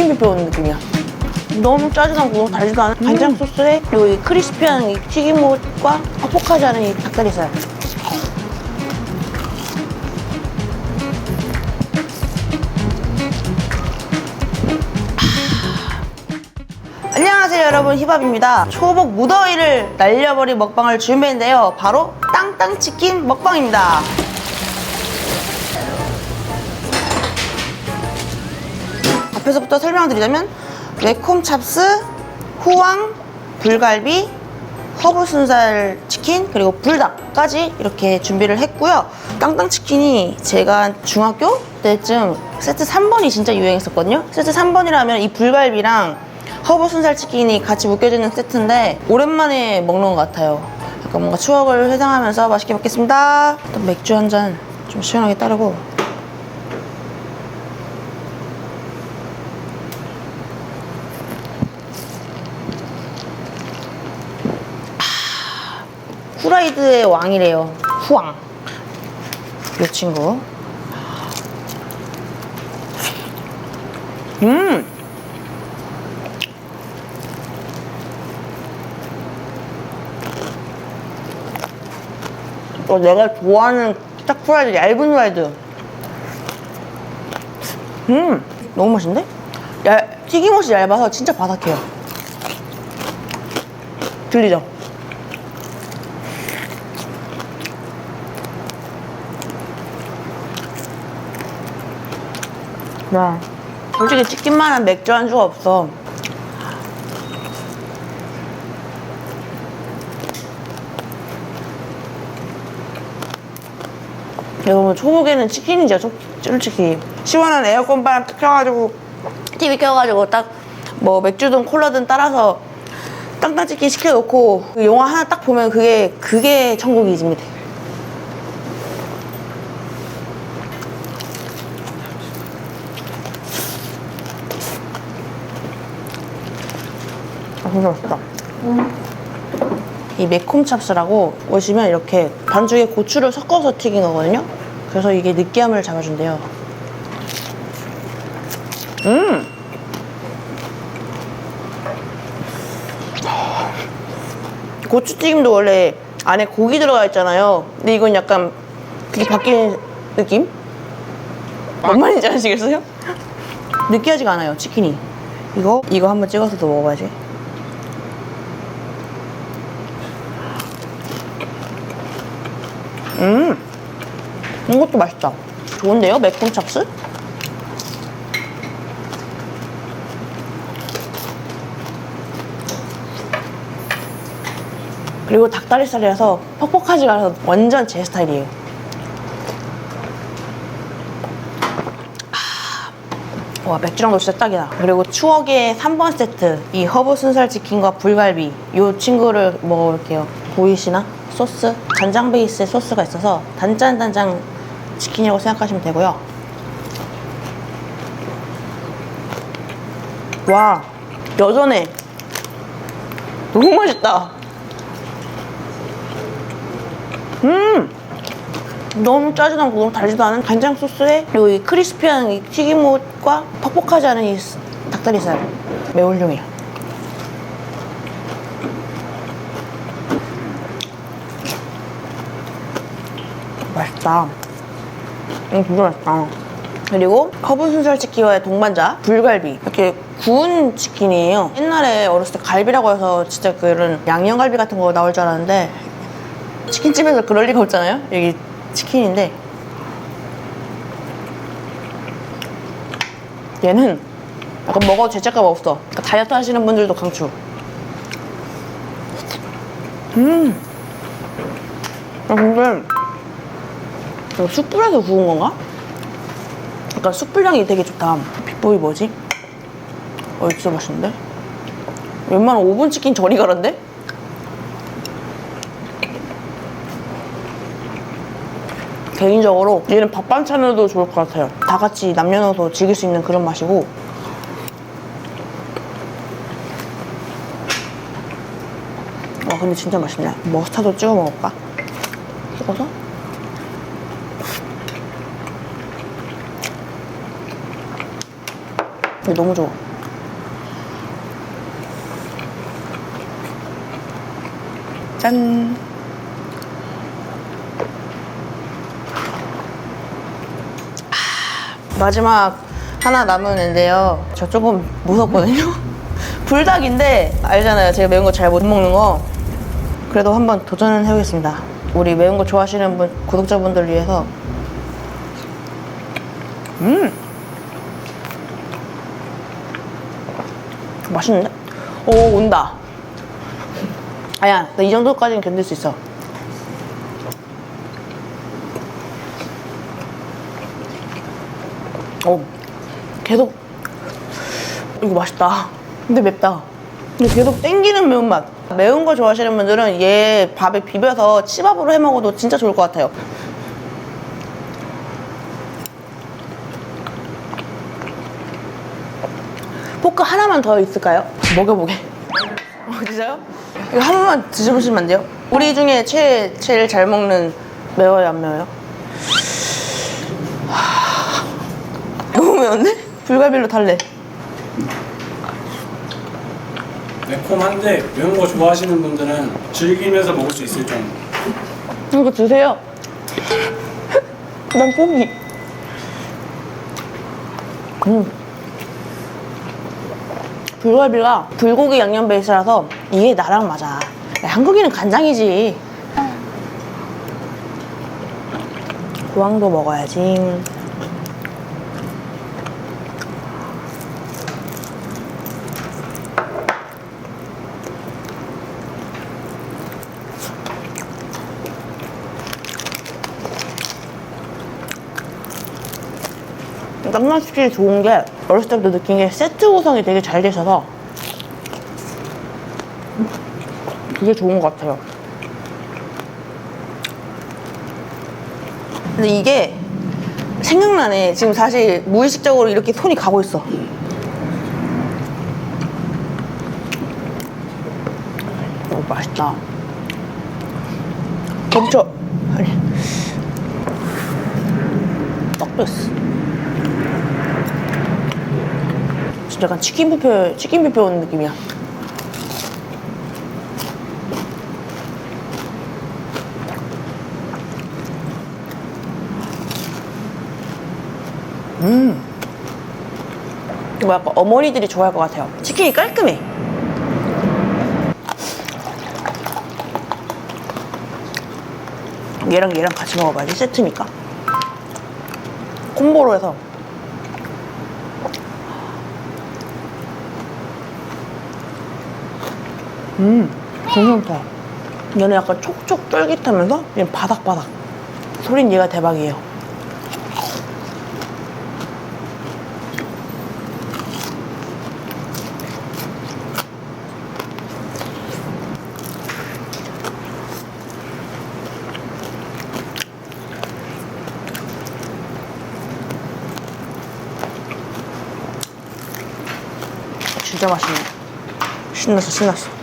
치킨뷔페 오는 느낌이야. 너무 짜지도 않고 너무 달지도 않은 간장 소스에 그리고 이 크리스피한 이 튀김옷과 퍽퍽하지 않은 이 닭다리살. 안녕하세요 여러분. 힙합입니다. 초복 무더위를 날려버린 먹방을 준비했는데요. 바로 땅땅치킨 먹방입니다 앞에서부터 설명드리자면 매콤 찹스, 후황, 불갈비, 허브 순살 치킨 그리고 불닭까지 이렇게 준비를 했고요. 땅땅 치킨이 제가 중학교 때쯤 세트 3번이 진짜 유행했었거든요. 세트 3번이라면 이 불갈비랑 허브 순살 치킨이 같이 묶여지는 세트인데 오랜만에 먹는 것 같아요. 약간 뭔가 추억을 회상하면서 맛있게 먹겠습니다. 일단 맥주 한 잔 좀 시원하게 따르고 후라이드의 왕이래요. 후왕. 이 친구. 음! 어, 내가 좋아하는 딱 후라이드, 얇은 후라이드. 음! 너무 맛있는데? 얇, 튀김옷이 얇아서 진짜 바삭해요. 들리죠? 네. 솔직히 치킨만한 맥주 안주가 없어. 여러분 초복에는 치킨이죠 소- 솔직히 시원한 에어컨 바람 딱 켜가지고 TV 켜가지고 딱 뭐 맥주든 콜라든 따라서 땅땅 치킨 시켜놓고 그 영화 하나 딱 보면 그게 그게 천국이집니다 맛있다. 이 매콤 찹스라고 보시면 이렇게 반죽에 고추를 섞어서 튀긴 거거든요. 그래서 이게 느끼함을 잡아준대요. 음! 고추튀김도 원래 안에 고기 들어가 있잖아요. 근데 이건 약간 그게 바뀐 느낌? 뭔 말인지 아시겠어요? 느끼하지가 않아요, 치킨이. 이거, 이거 한번 찍어서도 먹어봐야지. 음, 이것도 맛있다. 좋은데요? 매콤 찹스? 그리고 닭다리살이라서 퍽퍽하지가 않아서 완전 제 스타일이에요. 아, 와 맥주랑도 진짜 딱이다. 그리고 추억의 3번 세트 이 허브 순살 치킨과 불갈비 이 친구를 먹어볼게요. 보이시나? 소스 간장 베이스의 소스가 있어서 단짠단짠 치킨이라고 생각하시면 되고요. 와 여전해. 너무 맛있다. 음! 너무 짜지도 않고 너무 달지도 않은 간장 소스에 그리고 이 크리스피한 이 튀김옷과 퍽퍽하지 않은 이 닭다리살 매우 훌륭해요. 맛있다. 음, 진짜 맛있다. 그리고 허브 순살 치킨과의 동반자 불갈비 이렇게 구운 치킨이에요. 옛날에 어렸을 때 갈비라고 해서 진짜 그런 양념갈비 같은 거 나올 줄 알았는데 치킨집에서 그럴 리가 없잖아요. 여기 치킨인데 얘는 약간 먹어도 죄책감 없어. 그러니까 다이어트 하시는 분들도 강추. 음. 아 근데 숯불에서 구운 건가? 약간 숯불향이 되게 좋다. 비법이 뭐지? 어, 진짜 맛있는데? 웬만한 오븐 치킨 저리 가란데? 개인적으로 얘는 밥 반찬으로도 좋을 것 같아요. 다 같이 남녀노소 즐길 수 있는 그런 맛이고. 와 근데 진짜 맛있네. 머스타드 찍어 먹을까? 찍어서? 같아. 너무 좋아. 짠. 아, 마지막 하나 남았는데요. 저 조금 무섭거든요. 불닭인데 알잖아요. 제가 매운 거 잘 못 먹는 거. 그래도 한번 도전을 해보겠습니다. 우리 매운 거 좋아하시는 분 구독자분들 위해서. 음. 맛있는데? 오, 온다. 아야, 나 이 정도까지는 견딜 수 있어. 어, 계속 이거 맛있다. 근데 맵다. 근데 계속 땡기는 매운맛. 매운 거 좋아하시는 분들은 얘 밥에 비벼서 치밥으로 해 먹어도 진짜 좋을 것 같아요. 포크 하나만 더 있을까요? 먹여보게. 어, 진짜요? 이거 한 번만 드셔보시면 안 돼요? 우리 중에 제일, 제일 잘 먹는 매워요, 안 매워요? 하... 너무 매운데? 불갈비로 달래. 매콤한데 매운 거 좋아하시는 분들은 즐기면서 먹을 수 있을 정도. 이거 드세요. 난 포기. 음. 불갈비가 불고기 양념 베이스라서 이게 나랑 맞아. 야, 한국인은 간장이지. 고항도 먹어야지. 낭만치킨이 좋은 게 어렸을 때부터 느낀 게 세트 구성이 되게 잘 되셔서 그게 좋은 것 같아요. 근데 이게 생각나네. 지금 사실 무의식적으로 이렇게 손이 가고 있어. 오, 맛있다. 멈춰. 떡도 있어. 진짜 약간 치킨 뷔페, 치킨 뷔페 오는 느낌이야. 음. 이거 약간 어머니들이 좋아할 것 같아요. 치킨이 깔끔해. 얘랑 얘랑 같이 먹어봐야지, 세트니까. 콤보로 해서. 음, 괜찮다. 얘는 약간 촉촉 쫄깃하면서 얘는 바삭바삭. 소린 얘가 대박이에요. 진짜 맛있네. 신났어, 신났어.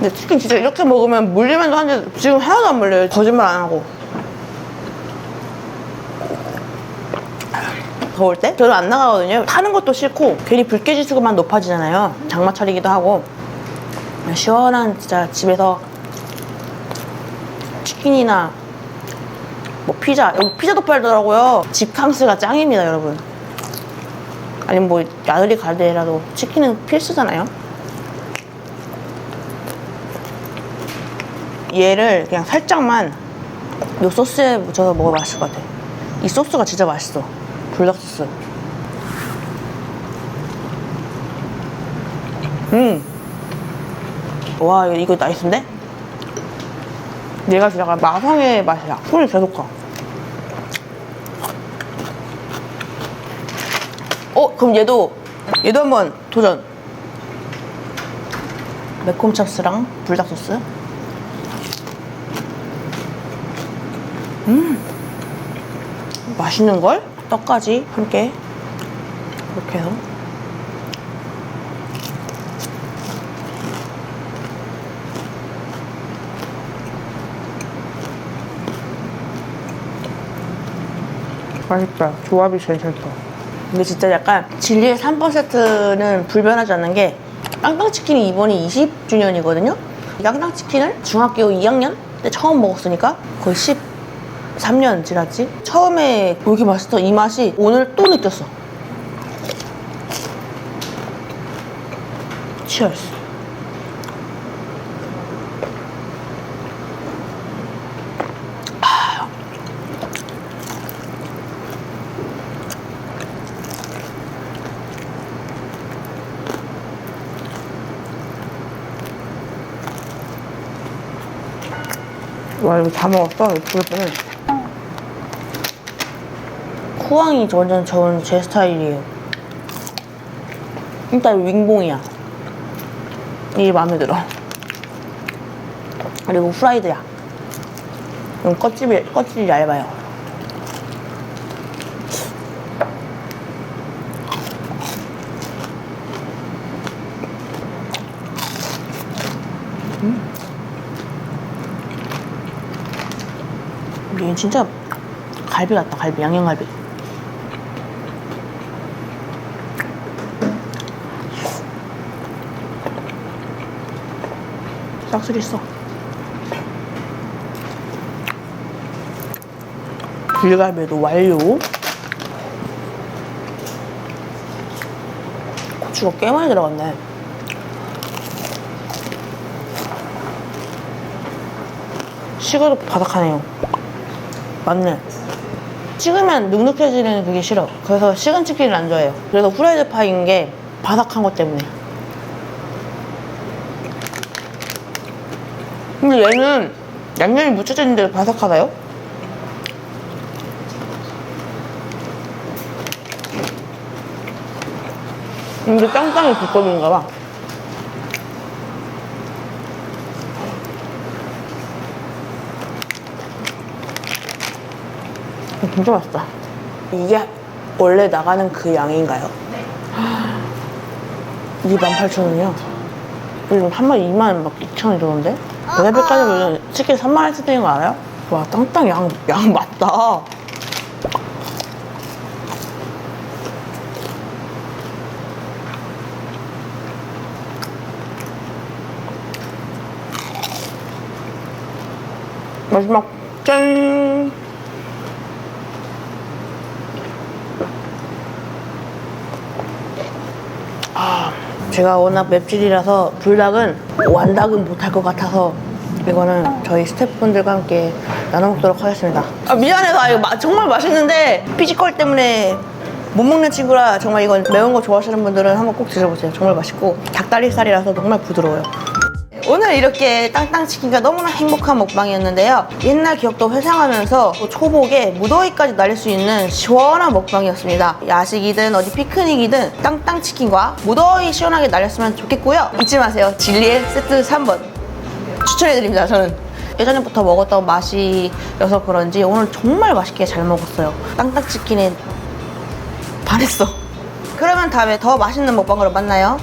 근데 치킨 진짜 이렇게 먹으면 물리면도 한데 지금 하나도 안 물려요. 거짓말 안 하고. 더울 때? 저는 안 나가거든요. 타는 것도 싫고 괜히 불쾌지수만 높아지잖아요. 장마철이기도 하고. 시원한 진짜 집에서 치킨이나 뭐 피자 여기 피자도 팔더라고요. 집캉스가 짱입니다, 여러분. 아니면 뭐 야들이 가더라도 치킨은 필수잖아요. 얘를 그냥 살짝만 요 소스에 묻혀서 먹으면 맛있을 것 같아. 이 소스가 진짜 맛있어. 불닭 소스. 음. 와, 이거, 나이스인데? 얘가 진짜 약간 마성의 맛이야. 손이 계속 가. 어, 그럼 얘도, 얘도 한번 도전. 매콤 찹스랑 불닭 소스. 맛있는 걸 떡까지 함께 이렇게 해서 맛있다. 조합이 제일 잘 좋아. 근데 진짜 약간 진리의 3번 세트는 불변하지 않는 게 땅땅치킨이 이번이 20주년이거든요. 땅땅치킨을 중학교 2학년 때 처음 먹었으니까 거의 13년 지났지. 처음에 왜 이렇게 맛있어? 이 맛이 오늘 또 느꼈어. 치얼스. 와 이거 다 먹었어 이거 부을 뻔해 쿠왕이 완전 저는 제 스타일이에요. 일단 윙봉이야. 이게 마음에 들어. 그리고 후라이드야. 이건 껍질이, 껍질이 얇아요. 얘 진짜 갈비 같다 갈비. 양념갈비 싹쓸이 써 불갈비도 완료 고추가 꽤 많이 들어갔네 식어도 바삭하네요 맞네. 식으면 눅눅해지는 그게 싫어. 그래서 식은 치킨을 안 좋아해요. 그래서 후라이드 파인 게 바삭한 것 때문에. 근데 얘는 양념이 묻혀져 있는데 바삭하다요? 이게 땅땅이 두꺼운가 봐. 진짜 맛있다. 이게 원래 나가는 그 양인가요? 이게 18,000원이야. 요즘 한 마리 2만 막 2천 원 이러는데? 배달백화점은 치킨 3만 원씩 되는 거 알아요? 와, 땅땅 양, 양 맞다. 마지막 짠! 제가 워낙 맵찔이라서 불닭은 완닭은 못할 것 같아서 이거는 저희 스태프분들과 함께 나눠 먹도록 하겠습니다. 아, 미안해서 아, 이거 마- 정말 맛있는데 피지컬 때문에 못 먹는 친구라 정말 이건 매운 거 좋아하시는 분들은 한번 꼭 드셔보세요. 정말 맛있고 닭다리살이라서 정말 부드러워요. 오늘 이렇게 땅땅치킨과 너무나 행복한 먹방이었는데요. 옛날 기억도 회상하면서 또 초복에 무더위까지 날릴 수 있는 시원한 먹방이었습니다. 야식이든 어디 피크닉이든 땅땅치킨과 무더위 시원하게 날렸으면 좋겠고요. 잊지 마세요. 진리의 세트 3번 추천해드립니다. 저는 예전부터 먹었던 맛이어서 그런지 오늘 정말 맛있게 잘 먹었어요. 땅땅치킨에 반했어. 그러면 다음에 더 맛있는 먹방으로 만나요.